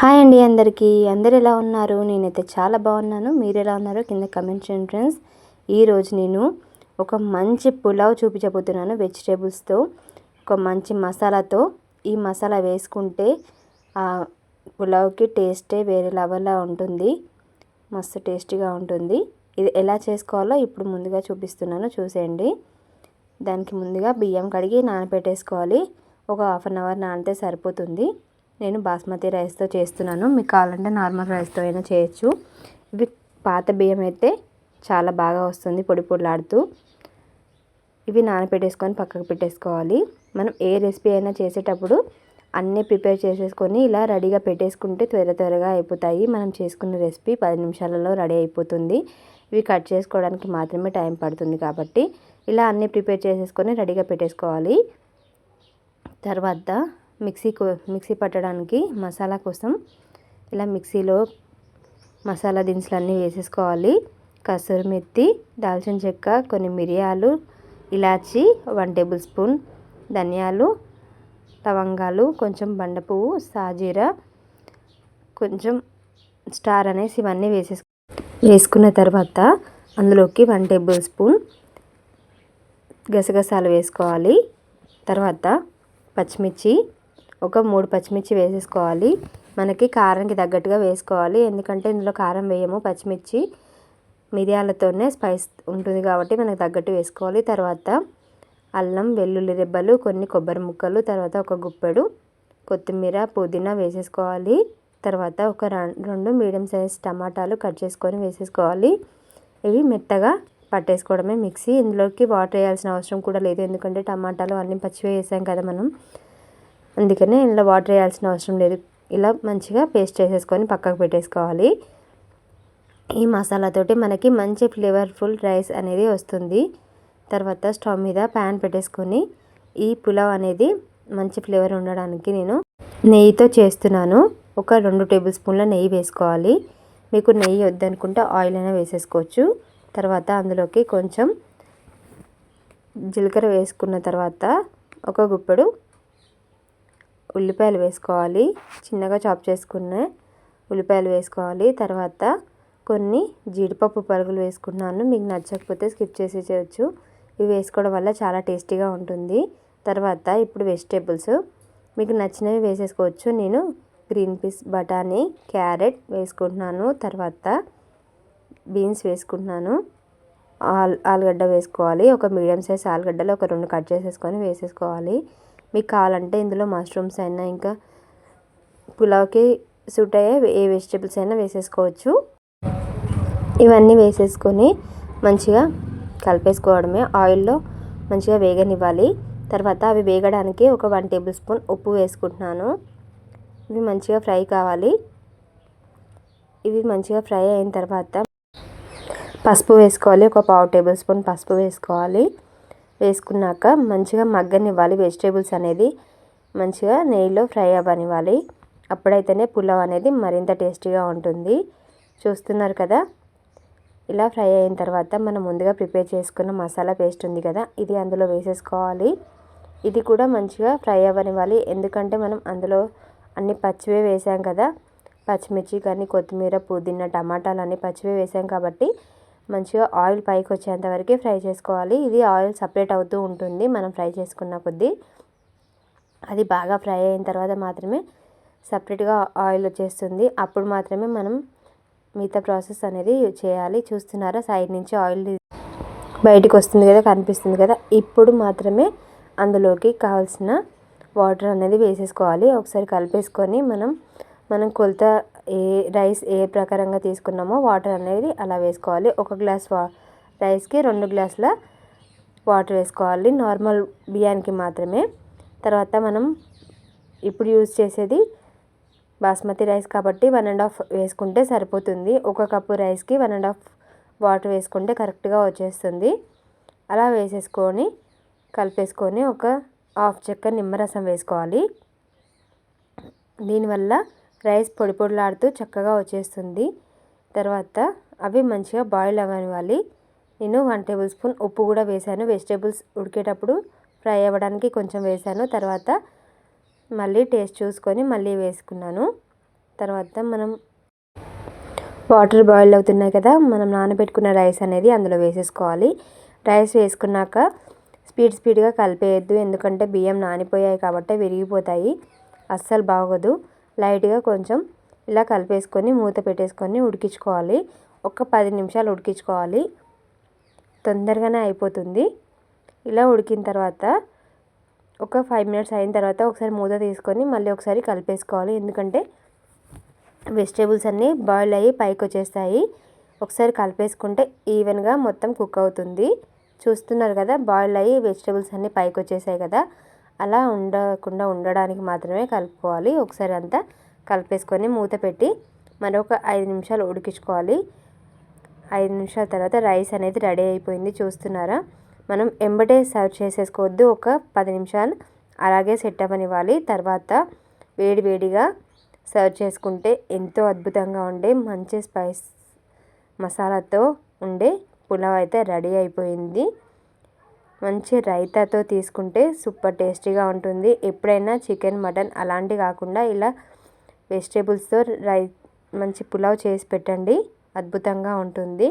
Hi అండి అందరికీ. అందరు ఎలా ఉన్నారు? నేనైతే చాలా బాగున్నాను. మీరు ఎలా ఉన్నారో కింద కమెంట్ చేయండి ఫ్రెండ్స్. ఈరోజు నేను ఒక మంచి పులావ్ చూపించబోతున్నాను వెజిటేబుల్స్తో. ఒక మంచి మసాలాతో. ఈ మసాలా వేసుకుంటే ఆ పులావ్కి టేస్టే వేరే లెవెల్లో ఉంటుంది. మస్తు టేస్టీగా ఉంటుంది. ఇది ఎలా చేసుకోవాలో ఇప్పుడు ముందుగా చూపిస్తున్నాను. చూసేయండి. దానికి ముందుగా బియ్యం కడిగి నానబెట్టేసుకోవాలి. ఒక హాఫ్ అన్ అవర్ నానితే సరిపోతుంది. నేను బాస్మతి రైస్తో చేస్తున్నాను. మీకు కావాలంటే నార్మల్ రైస్తో అయినా చేయొచ్చు. ఇవి పాత బియ్యం అయితే చాలా బాగా వస్తుంది పొడి పొడిలాడుతూ. ఇవి నానపెట్టేసుకొని పక్కకు పెట్టేసుకోవాలి. మనం ఏ రెసిపీ అయినా చేసేటప్పుడు అన్నీ ప్రిపేర్ చేసేసుకొని ఇలా రెడీగా పెట్టేసుకుంటే త్వర త్వరగా అయిపోతాయి. మనం చేసుకున్న రెసిపీ పది నిమిషాలలో రెడీ అయిపోతుంది. ఇవి కట్ చేసుకోవడానికి మాత్రమే టైం పడుతుంది కాబట్టి ఇలా అన్నీ ప్రిపేర్ చేసేసుకొని రెడీగా పెట్టేసుకోవాలి. తర్వాత మిక్సీ మిక్సీ పట్టడానికి మసాలా కోసం ఇలా మిక్సీలో మసాలా దినుసులు అన్నీ వేసేసుకోవాలి. కసూరి మెత్తి దాల్చిన చెక్క కొన్ని మిరియాలు ఇలాచి వన్ టేబుల్ స్పూన్ ధనియాలు లవంగాలు కొంచెం బండ పువ్వు సాజీరా కొంచెం స్టార్ అనేసి ఇవన్నీ వేసేసు వేసుకున్న తర్వాత అందులోకి వన్ టేబుల్ స్పూన్ గసగసాలు వేసుకోవాలి. తర్వాత పచ్చిమిర్చి ఒక మూడు పచ్చిమిర్చి వేసేసుకోవాలి. మనకి కారంకి తగ్గట్టుగా వేసుకోవాలి. ఎందుకంటే ఇందులో కారం వేయము. పచ్చిమిర్చి మిరియాలతోనే స్పైస్ ఉంటుంది కాబట్టి మనకు తగ్గట్టు వేసుకోవాలి. తర్వాత అల్లం వెల్లుల్లి రెబ్బలు కొన్ని కొబ్బరి ముక్కలు తర్వాత ఒక గుప్పెడు కొత్తిమీర పుదీనా వేసేసుకోవాలి. తర్వాత ఒక రెండు మీడియం సైజ్ టమాటాలు కట్ చేసుకొని వేసేసుకోవాలి. ఇవి మెత్తగా పట్టేసుకోవడమే మిక్సీ. ఇందులోకి వాటర్ వేయాల్సిన అవసరం కూడా లేదు. ఎందుకంటే టమాటాలు అన్నీ పచ్చివే వేసాం కదా మనం. అందుకనే ఇందులో వాటర్ వేయాల్సిన అవసరం లేదు. ఇలా మంచిగా పేస్ట్ చేసేసుకొని పక్కకు పెట్టేసుకోవాలి. ఈ మసాలాతోటి మనకి మంచి ఫ్లేవర్ఫుల్ రైస్ అనేది వస్తుంది. తర్వాత స్టవ్ మీద ప్యాన్ పెట్టేసుకొని ఈ పులావ్ అనేది మంచి ఫ్లేవర్ ఉండడానికి నేను నెయ్యితో చేస్తున్నాను. ఒక రెండు టేబుల్ స్పూన్ల నెయ్యి వేసుకోవాలి. మీకు నెయ్యి వద్దనుకుంటే ఆయిల్ అయినా వేసేసుకోవచ్చు. తర్వాత అందులోకి కొంచెం జీలకర్ర వేసుకున్న తర్వాత ఒక గుప్పెడు ఉల్లిపాయలు వేసుకోవాలి. చిన్నగా చాప్ చేసుకున్న ఉల్లిపాయలు వేసుకోవాలి. తర్వాత కొన్ని జీడిపప్పు పరుగులు వేసుకున్నాను. మీకు నచ్చకపోతే స్కిప్ చేసేసేయచ్చు. ఇవి వేసుకోవడం వల్ల చాలా టేస్టీగా ఉంటుంది. తర్వాత ఇప్పుడు వెజిటేబుల్స్. మీకు నచ్చినవి వేసేసుకోవచ్చు. నేను గ్రీన్ పీస్ బఠానీ క్యారెట్ వేసుకుంటున్నాను. తర్వాత బీన్స్ వేసుకుంటున్నాను. ఆల్ ఆలుగడ్డ వేసుకోవాలి. ఒక మీడియం సైజ్ ఆలుగడ్డలు ఒక రెండు కట్ చేసేసుకొని వేసేసుకోవాలి. మీకు కావాలంటే ఇందులో మష్రూమ్స్ అయినా ఇంకా పులావ్కి సూట్ అయ్యే ఏ వెజిటేబుల్స్ అయినా వేసేసుకోవచ్చు. ఇవన్నీ వేసేసుకొని మంచిగా కలిపేసుకోవడమే. ఆయిల్లో మంచిగా వేగనివ్వాలి. తర్వాత అవి వేగడానికి ఒక వన్ టేబుల్ స్పూన్ ఉప్పు వేసుకుంటున్నాను. ఇవి మంచిగా ఫ్రై కావాలి. ఇవి మంచిగా ఫ్రై అయిన తర్వాత పసుపు వేసుకోవాలి. ఒక పావు టేబుల్ స్పూన్ పసుపు వేసుకోవాలి. వేసుకున్నాక మంచిగా మగ్గనివ్వాలి. వెజిటేబుల్స్ అనేది మంచిగా నెయ్యిలో ఫ్రై అవ్వనివ్వాలి. అప్పుడైతేనే పులావ్ అనేది మరింత టేస్టీగా ఉంటుంది. చూస్తున్నారు కదా? ఇలా ఫ్రై అయిన తర్వాత మనం ముందుగా ప్రిపేర్ చేసుకున్న మసాలా పేస్ట్ ఉంది కదా? ఇది అందులో వేసేసుకోవాలి. ఇది కూడా మంచిగా ఫ్రై అవ్వనివ్వాలి. ఎందుకంటే మనం అందులో అన్ని పచ్చివే వేసాం కదా? పచ్చిమిర్చి కానీ కొత్తిమీర పుదీనా టమాటాలు అన్నీ పచ్చివే వేసాం కాబట్టి మంచిగా ఆయిల్ పైకి వచ్చేంత వరకు ఫ్రై చేసుకోవాలి. ఇది ఆయిల్ సపరేట్ అవుతూ ఉంటుంది. మనం ఫ్రై చేసుకున్న కొద్దీ అది బాగా ఫ్రై అయిన తర్వాత మాత్రమే సపరేట్గా ఆయిల్ వచ్చేస్తుంది. అప్పుడు మాత్రమే మనం మిగతా ప్రాసెస్ అనేది చేయాలి. చూస్తున్నారా? సైడ్ నుంచి ఆయిల్ బయటకు వస్తుంది కదా కనిపిస్తుంది కదా. ఇప్పుడు మాత్రమే అందులోకి కావాల్సిన వాటర్ అనేది వేసేసుకోవాలి. ఒకసారి కలిపేసుకొని మనం మనం కొలత ఏ రైస్ ఏ ప్రకారంగా తీసుకున్నామో వాటర్ అనేది అలా వేసుకోవాలి. ఒక గ్లాస్ వా రైస్కి రెండు గ్లాసుల వాటర్ వేసుకోవాలి. నార్మల్ బియ్యానికి మాత్రమే. తర్వాత మనం ఇప్పుడు యూజ్ చేసేది బాస్మతి రైస్ కాబట్టి వన్ అండ్ హాఫ్ వేసుకుంటే సరిపోతుంది. ఒక కప్పు రైస్కి వన్ అండ్ హాఫ్ వాటర్ వేసుకుంటే కరెక్ట్గా వచ్చేస్తుంది. అలా వేసేసుకొని కలిపేసుకొని ఒక హాఫ్ చెక్క నిమ్మరసం వేసుకోవాలి. దీనివల్ల రైస్ పొడి పొడిలాడుతూ చక్కగా వచ్చేస్తుంది. తర్వాత అవి మంచిగా బాయిల్ అవ్వనివ్వాలి నేను వన్ టేబుల్ స్పూన్ ఉప్పు కూడా వేసాను వెజిటేబుల్స్ ఉడికేటప్పుడు ఫ్రై అవ్వడానికి కొంచెం వేసాను తర్వాత మళ్ళీ టేస్ట్ చూసుకొని మళ్ళీ వేసుకున్నాను. తర్వాత మనం వాటర్ బాయిల్ అవుతున్నాయి కదా మనం నానబెట్టుకున్న రైస్ అనేది అందులో వేసేసుకోవాలి. రైస్ వేసుకున్నాక స్పీడ్ స్పీడ్గా కలిపేయద్దు ఎందుకంటే బియ్యం నానిపోయాయి కాబట్టి విరిగిపోతాయి. అస్సలు బాగోదు. లైట్గా కొంచెం ఇలా కలిపేసుకొని మూత పెట్టేసుకొని ఉడికించుకోవాలి. ఒక పది నిమిషాలు ఉడికించుకోవాలి. తొందరగానే అయిపోతుంది. ఇలా ఉడికిన తర్వాత ఒక ఫైవ్ మినిట్స్ అయిన తర్వాత ఒకసారి మూత తీసుకొని మళ్ళీ ఒకసారి కలిపేసుకోవాలి. ఎందుకంటే వెజిటేబుల్స్ అన్నీ బాయిల్ అయ్యి పైకి వచ్చేస్తాయి. ఒకసారి కలిపేసుకుంటే ఈవెన్గా మొత్తం కుక్ అవుతుంది. చూస్తున్నారు కదా బాయిల్ అయ్యి వెజిటేబుల్స్ అన్నీ పైకి వచ్చేసాయి కదా. అలా ఉండకుండా ఉండడానికి మాత్రమే కలుపుకోవాలి. ఒకసారి అంతా కలిపేసుకొని మూత పెట్టి మరొక ఐదు నిమిషాలు ఉడికించుకోవాలి. ఐదు నిమిషాల తర్వాత రైస్ అనేది రెడీ అయిపోయింది. చూస్తున్నారా? మనం ఎంబటే సర్వ్ చేసేసుకోవద్దు. ఒక పది నిమిషాలు అలాగే సెట్ అవ్వనివ్వాలి. తర్వాత వేడి వేడిగా సర్వ్ చేసుకుంటే ఎంతో అద్భుతంగా ఉండే మంచి స్పైస్ మసాలాతో ఉండే పులావ్ అయితే రెడీ అయిపోయింది. మంచి రైతాతో తీసుకుంటే సూపర్ టేస్టీగా ఉంటుంది. ఎప్పుడైనా చికెన్ మటన్ అలాంటివి కాకుండా ఇలా వెజిటేబుల్స్తో రై మంచి పులావ్ చేసి పెట్టండి. అద్భుతంగా ఉంటుంది.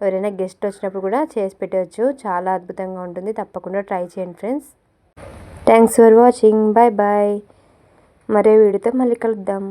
ఎవరైనా గెస్ట్ వచ్చినప్పుడు కూడా చేసి పెట్టవచ్చు. చాలా అద్భుతంగా ఉంటుంది. తప్పకుండా ట్రై చేయండి friends. Thanks for watching. Bye bye మరే వీడితో మళ్ళీ కలుద్దాం.